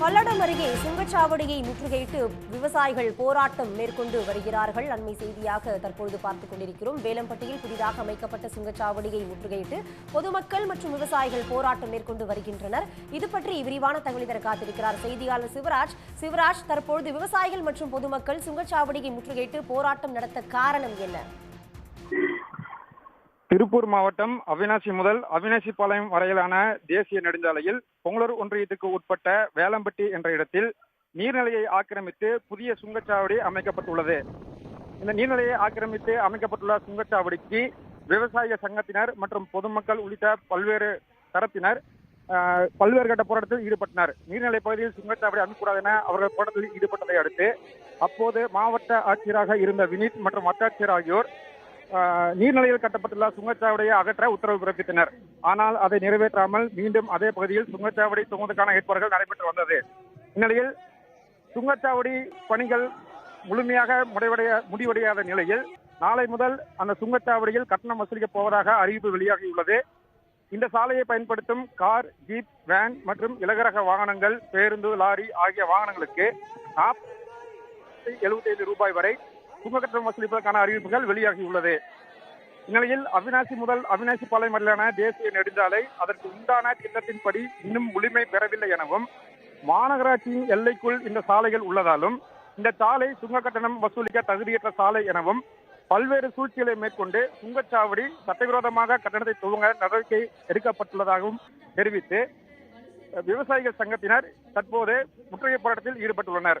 பல்லடம் அருகே சுங்கச்சாவடியை முற்றுகையிட்டு விவசாயிகள் போராட்டம் மேற்கொண்டு வருகிறார்கள். அண்மை செய்தியாக தற்பொழுது பார்த்துக் கொண்டிருக்கிறோம். வேலம்பட்டியில் புதிதாக அமைக்கப்பட்ட சுங்கச்சாவடியை முற்றுகையிட்டு பொதுமக்கள் மற்றும் விவசாயிகள் போராட்டம் மேற்கொண்டு வருகின்றனர். இது பற்றி விரிவான தகவல் தர காத்திருக்கிறார் செய்தியாளர் சிவராஜ். சிவராஜ் தற்பொழுது விவசாயிகள் மற்றும் பொதுமக்கள் சுங்கச்சாவடியை முற்றுகையிட்டு போராட்டம் நடத்த காரணம் என்ன? திருப்பூர் மாவட்டம் அவினாசி முதல் அவினாசிபாளையம் வரையிலான தேசிய நெடுஞ்சாலையில் பொங்கலூர் ஒன்றியத்துக்கு உட்பட்ட வேலம்பட்டி என்ற இடத்தில் நீர்நிலையை ஆக்கிரமித்து புதிய சுங்கச்சாவடி அமைக்கப்பட்டுள்ளது. இந்த நீர்நிலையை ஆக்கிரமித்து அமைக்கப்பட்டுள்ள சுங்கச்சாவடிக்கு விவசாய சங்கத்தினர் மற்றும் பொதுமக்கள் உள்ளிட்ட பல்வேறு தரப்பினர் ஆஹ், பல்வேறு கட்ட போராட்டத்தில் ஈடுபட்டனர். நீர்நிலை பகுதியில் சுங்கச்சாவடி அமைக்கூடாது என அவர்கள் போராட்டத்தில் ஈடுபட்டதை அடுத்து அப்போது மாவட்ட ஆட்சியராக இருந்த வினீத் மற்றும் வட்டாட்சியர் ஆகியோர் நீர்நிலையில் கட்டப்பட்டுள்ள சுங்கச்சாவடியை அகற்ற உத்தரவு பிறப்பித்தனர். ஆனால் அதை நிறைவேற்றாமல் மீண்டும் அதே பகுதியில் சுங்கச்சாவடி தூங்குவதற்கான ஏற்பாடுகள் நடைபெற்று வந்தது. இந்நிலையில் சுங்கச்சாவடி பணிகள் முழுமையாக முடிவடைய முடிவடையாத நிலையில் நாளை முதல் அந்த சுங்கச்சாவடியில் கட்டணம் வசூலிக்கப் போவதாக அறிவிப்பு வெளியாகியுள்ளது. இந்த சாலையை பயன்படுத்தும் கார் ஜீப் வேன் மற்றும் இலகரக வாகனங்கள் பேருந்து லாரி ஆகிய வாகனங்களுக்கு எழுபத்தி ஐந்து ரூபாய் வரை சுங்க வசூலிப்பதற்கான அறிவிப்புகள் வெளியாகியுள்ளது. இந்நிலையில் அவினாசி முதல் அவினாசி பாளையம் வரையிலான தேசிய நெடுஞ்சாலை அதற்கு உண்டான திட்டத்தின்படி இன்னும் முழுமை பெறவில்லை எனவும் மாநகராட்சியின் எல்லைக்குள் இந்த சாலைகள் உள்ளதாலும் இந்த சாலை சுங்க கட்டணம் வசூலிக்க தகுதியற்ற சாலை எனவும் பல்வேறு சூழ்ச்சிகளை மேற்கொண்டு சுங்கச்சாவடி சட்டவிரோதமாக கட்டணத்தை துவங்க நடவடிக்கை எடுக்கப்பட்டுள்ளதாகவும் தெரிவித்து விவசாயிகள் சங்கத்தினர் தற்போது முற்றுகை போராட்டத்தில் ஈடுபட்டுள்ளனர்.